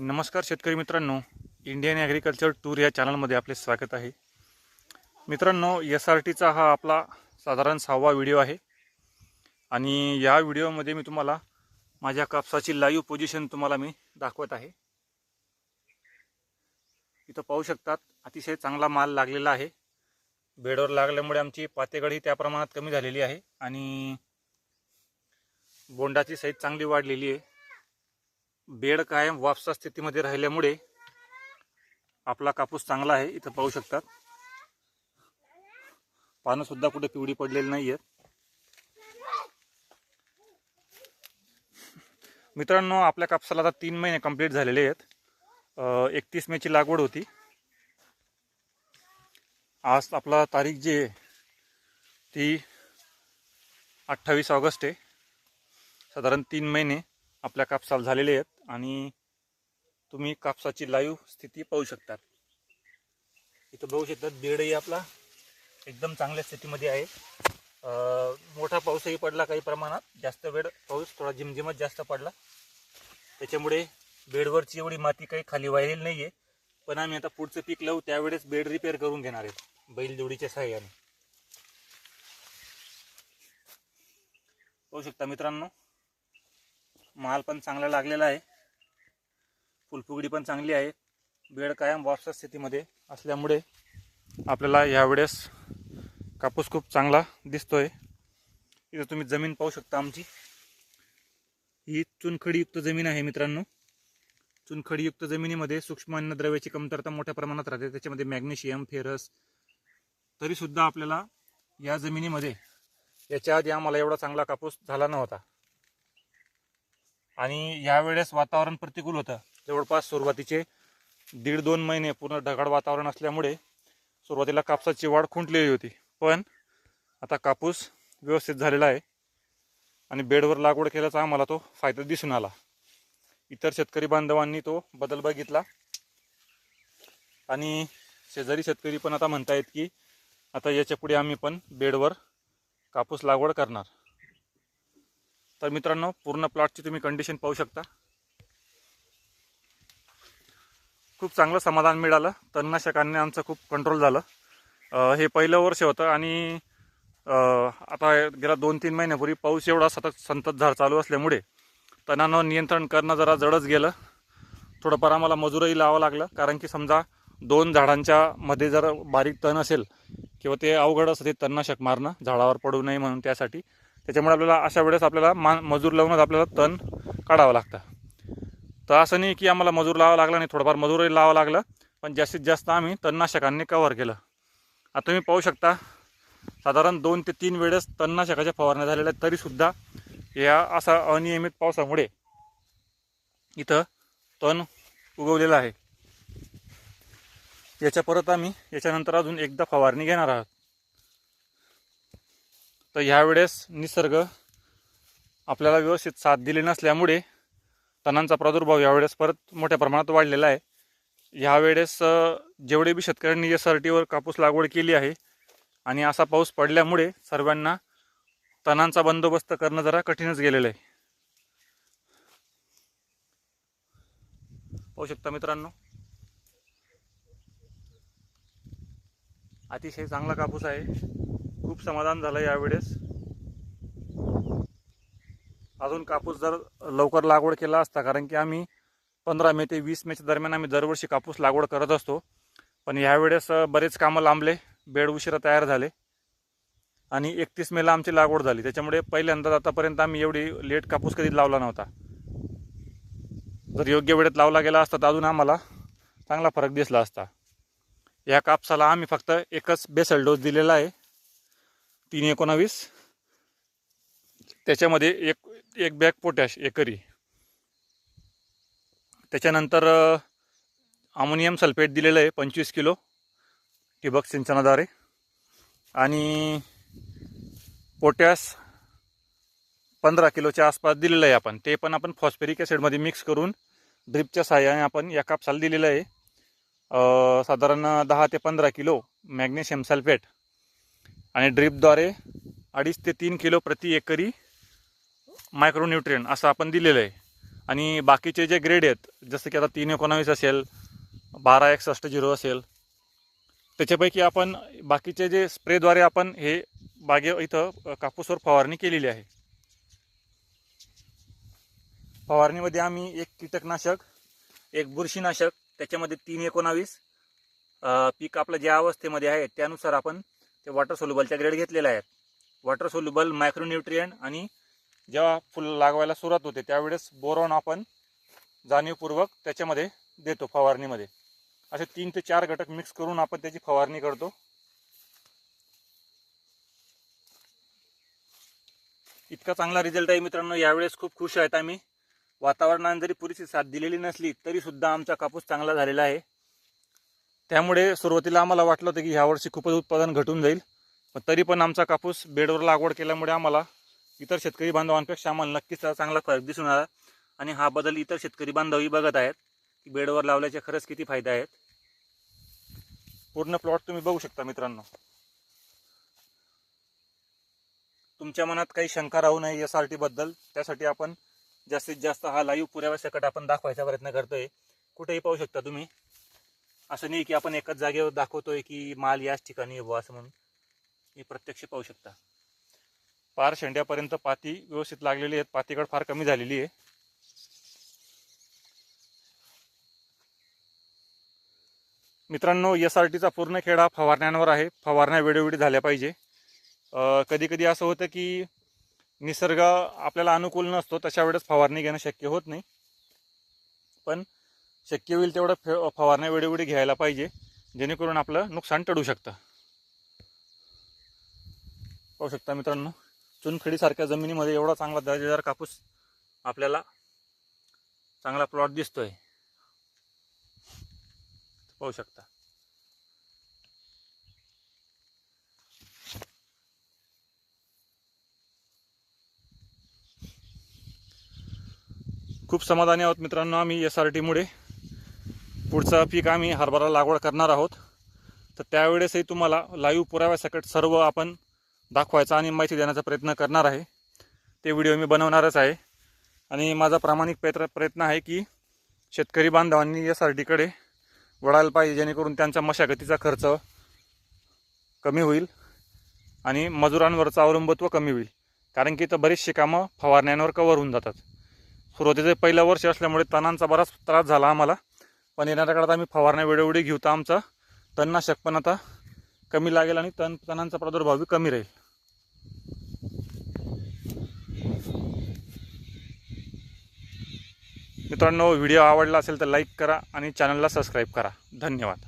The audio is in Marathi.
नमस्कार शेतकरी मित्रांनो. इंडियन ॲग्रिकल्चर टूर या चॅनलमध्ये आपले स्वागत आहे. मित्रांनो एस आर टीचा हा आपला साधारण सहावा व्हिडिओ आहे. आणि या व्हिडिओमध्ये मी तुम्हाला माझ्या कापसाची लाईव्ह पोझिशन तुम्हाला मी दाखवत आहे. इथं पाहू शकतात अतिशय चांगला माल लागलेला आहे. बेडवर लागल्यामुळे आमची पातेगडी त्या प्रमाणात कमी झालेली आहे. आणि बोंडाची साईज चांगली वाढलेली आहे. बेड कायम वापसा स्थितीमध्ये राहिल्यामुळे आपला कापूस चांगला आहे इथं पाहू शकतात. पानंसुद्धा कुठे पिवळी पडलेली नाही आहेत मित्रांनो आपल्या कापसाला आता तीन महिने कंप्लीट झालेले आहेत. एकतीस मेची लागवड होती. आज आपला तारीख जी आहे ती अठ्ठावीस ऑगस्ट आहे. साधारण तीन महिने आपल्या कापसाला झालेले आहेत. आणि तुम्ही कापसाची लाईव्ह स्थिती पाहू शकतात. इथं बघू शकतात बेडही आपला एकदम चांगल्या स्थितीमध्ये आहे. मोठा पाऊसही पडला काही प्रमाणात. जास्त वेळ पाऊस थोडा झिमझिमत जास्त पडला. त्याच्यामुळे बेडवरची एवढी माती काही खाली वाहिलेली नाही आहे पण आम्ही आता पुढचं पीक लावू त्यावेळेस बेड रिपेअर करून घेणार आहेत बैलजोडीच्या सहाय्याने. पाहू शकता मित्रांनो माल पण चांगला लागलेला आहे. फुलफुगडी पण चांगली आहे. बेड कायम वापसा स्थितीमध्ये असल्यामुळे आपल्याला यावेळेस कापूस खूप चांगला दिसतोय. इथं तुम्ही जमीन पाहू शकता आमची. ही चुनखडीयुक्त जमीन आहे मित्रांनो. चुनखडीयुक्त जमिनीमध्ये सूक्ष्म अन्नद्रव्याची कमतरता मोठ्या प्रमाणात राहते. त्याच्यामध्ये मॅग्नेशियम फेरस. तरीसुद्धा आपल्याला या जमिनीमध्ये याच्या आधी आम्हाला एवढा चांगला कापूस झाला नव्हता. आणि यावेळेस वातावरण प्रतिकूल होतं. जवळपास सुरुवातीचे दीड दोन महिने पूर्ण ढगाळ वातावरण असल्यामुळे सुरुवातीला कापसाची वाढ खुंटलेली होती. पण आता कापूस व्यवस्थित झालेला आहे आणि बेडवर लागवड केल्याचा आम्हाला तो फायदा दिसून आला. इतर शेतकरी बांधवांनी तो बदल बघितला. आणि शेजारी शेतकरी पण आता म्हणतायत की आता याच्यापुढे आम्ही पण बेडवर कापूस लागवड करणार. तर मित्रांनो पूर्ण प्लॉटची तुम्ही कंडिशन पाहू शकता. खूप चांगलं समाधान मिळालं. तणनाशकांनी आमचं खूप कंट्रोल झालं. हे पहिलं वर्ष होतं आणि आता गेल्या दोन तीन महिन्यापूर्वी पाऊस एवढा सतत संततधार चालू असल्यामुळे तणांवर नियंत्रण करणं जरा जडच गेलं. थोडंफार आम्हाला मजुरही लावावं लागलं. कारण की समजा दोन झाडांच्या मध्ये जर बारीक तण असेल किंवा ते अवघड असते ते तणनाशक मारणं झाडावर पडू नये म्हणून त्यासाठी. त्याच्यामुळे आपल्याला अशा वेळेस आपल्याला मा मजूर लावूनच आपल्याला तण काढावं लागतं. तर असं नाही की आम्हाला मजूर लावा लागला नाही थोडंफार मजूरही लावा लागलं पण जास्तीत जास्त आम्ही तणनाशकांनी कव्हर केलं. आता तुम्ही पाहू शकता साधारण दोन ते तीन वेळेस तणनाशकाच्या फवारण्या झालेल्या आहेत तरीसुद्धा या असा अनियमित पावसामुळे इथं तण उगवलेलं आहे. याच्या परत आम्ही याच्यानंतर अजून एकदा फवारणी घेणार आहोत. तर ह्यावेळेस निसर्ग आपल्याला व्यवस्थित साथ दिली नसल्यामुळे तणांचा प्रादुर्भाव यावेळेस परत मोठ्या प्रमाणात वाढलेला आहे. ह्यावेळेस जेवढे बी शेतकऱ्यांनी एस आर टीवर कापूस लागवड केली आहे आणि असा पाऊस पडल्यामुळे सर्वांना तणांचा बंदोबस्त करणं जरा कठीणच गेलेलं आहे. पाहू शकता मित्रांनो. अतिशय चांगला कापूस आहे. खूप समाधान झालं यावेळेस. अजून कापूस जर लवकर लागवड केला असता कारण की आम्ही पंधरा मे ते वीस मेच्या दरम्यान आम्ही दरवर्षी कापूस लागवड करत असतो. पण यावेळेस बरेच कामं लांबले बेड उशिरा तयार झाले आणि एकतीस मेला आमची लागवड झाली. त्याच्यामुळे पहिल्यांदाच आतापर्यंत आम्ही एवढी लेट कापूस कधी लावला नव्हता. जर योग्य वेळेत लावला गेला असता तर अजून आम्हाला चांगला फरक दिसला असता. या कापसाला आम्ही फक्त एकच बेसल डोस दिलेला आहे. तीन एकोणावीस त्याच्यामध्ये एक एक बॅग पोटॅश एकरी. त्याच्यानंतर अमोनियम सल्फेट दिलेलं आहे पंचवीस किलो ठिबक सिंचनाद्वारे. आणि पोटॅश पंधरा किलोच्या आसपास दिलेलं आहे आपण. ते पण आपण फॉस्फेरिक ॲसिडमध्ये मिक्स करून ड्रिपच्या सहाय्याने आपण या कापसाला दिलेलं आहे. साधारण दहा ते पंधरा किलो मॅग्नेशियम सल्फेट. आणि ड्रिपद्वारे अडीच ते तीन किलो प्रति एकरी मायक्रोन्यूट्रियन असं आपण दिलेलं आहे. आणि बाकीचे जे ग्रेड आहेत जसं की आता तीन एकोणावीस असेल बारा एकसष्ट झिरो असेल त्याच्यापैकी आपण बाकीचे जे स्प्रेद्वारे आपण हे बागे इथं कापूसवर फवारणी केलेली आहे. फवारणीमध्ये आम्ही एक कीटकनाशक एक बुरशीनाशक त्याच्यामध्ये तीन एकोणावीस पीक आपलं ज्या अवस्थेमध्ये आहे त्यानुसार आपण ते वॉटर सोल्युबलच्या ग्रेड घेतलेल्या आहेत. वॉटर सोल्युबल मायक्रोन्युट्रियन आणि जेव्हा फुलं लागवायला सुरुवात होते त्यावेळेस बोरॉन आपण जाणीवपूर्वक त्याच्यामध्ये देतो फवारणीमध्ये. असे तीन ते चार घटक मिक्स करून आपण त्याची फवारणी करतो. इतका चांगला रिझल्ट आहे मित्रांनो. यावेळेस खूप खुश आहेत आम्ही. वातावरणाने जरी पुरेशी साथ दिलेली नसली तरी सुद्धा आमचा कापूस चांगला झालेला आहे. त्यामुळे सुरुवातीला आम्हाला वाटलं होतं की ह्यावर्षी खूपच उत्पादन घटून जाईल. पण तरी पण आमचा कापूस बेडवर लागवड केल्यामुळे आम्हाला इतर शेतकरी बांधवांपेक्षा आम्हाला नक्कीच त्याचा चांगला फरक दिसून आला. आणि हा बदल इतर शेतकरी बांधवही बघत आहेत. की बेडवर लावल्याचे खरंच किती फायदे आहेत. पूर्ण प्लॉट तुम्ही बघू शकता मित्रांनो. तुमच्या मनात काही शंका राहू नये एस आर टीबद्दल त्यासाठी आपण जास्तीत जास्त हा लाईव्ह पुराव्यासकट आपण दाखवायचा प्रयत्न करतोय. कुठेही पाहू शकता तुम्ही. असं नाही की आपण एकाच जागेवर दाखवतोय की माल याच ठिकाणी आहे असं म्हणून. हे प्रत्यक्ष पाहू शकता. पार शेंड्यापर्यंत पाती व्यवस्थित लागलेली आहेत. पातीकड फार कमी झालेली आहे. मित्रांनो एस आर टीचा पूर्ण खेळ हा फवारण्यांवर आहे. फवारण्या वेळोवेळी झाल्या पाहिजे. कधी कधी असं होतं की निसर्ग आपल्याला अनुकूल नसतो तशा वेळेस फवारणी घेणं शक्य होत नाही. पण शक्य होईल तेवढं फे फवारण्या वेळोवेळी घ्यायला पाहिजे जेणेकरून आपलं नुकसान टळू शकतं. पाहू शकता मित्रांनो. चुनखडीसारख्या जमिनीमध्ये एवढा चांगला दर्जेदार कापूस आपल्याला चांगला प्लॉट दिसतोय. पाहू शकता. खूप समाधानी आहोत मित्रांनो आम्ही एस आर टीमुळे पुढचं पीक आम्ही हरभरा लागवड करणार आहोत. तर त्यावेळेसही तुम्हाला लाईव्ह पुराव्यासकट सर्व आपण दाखवायचा आणि माहिती देण्याचा प्रयत्न करणार आहे. ते व्हिडिओ मी बनवणारच आहे. आणि माझा प्रामाणिक प्रयत्न प्रयत्न आहे की शेतकरी बांधवांनी एस आर टीकडे वळायला पाहिजे जेणेकरून त्यांचा मशागतीचा खर्च कमी होईल आणि मजुरांवरचं अवलंबत्व कमी होईल. कारण की इथं बरीचशी कामं फवारण्यांवर कवर होऊन जातात. सुरुवातीचं पहिलं वर्ष असल्यामुळे तणांचा बराच त्रास झाला आम्हाला. पण येणाऱ्या काळात आम्ही फवारण्या वेळोवेळी घेऊ तर आमचा तणनाशक पण आता कमी लागेल आणि तण तणांचा प्रादुर्भावही कमी राहील. मित्रांनो व्हिडिओ आवडला असेल तर लाईक करा आणि चॅनलला सबस्क्राईब करा. धन्यवाद.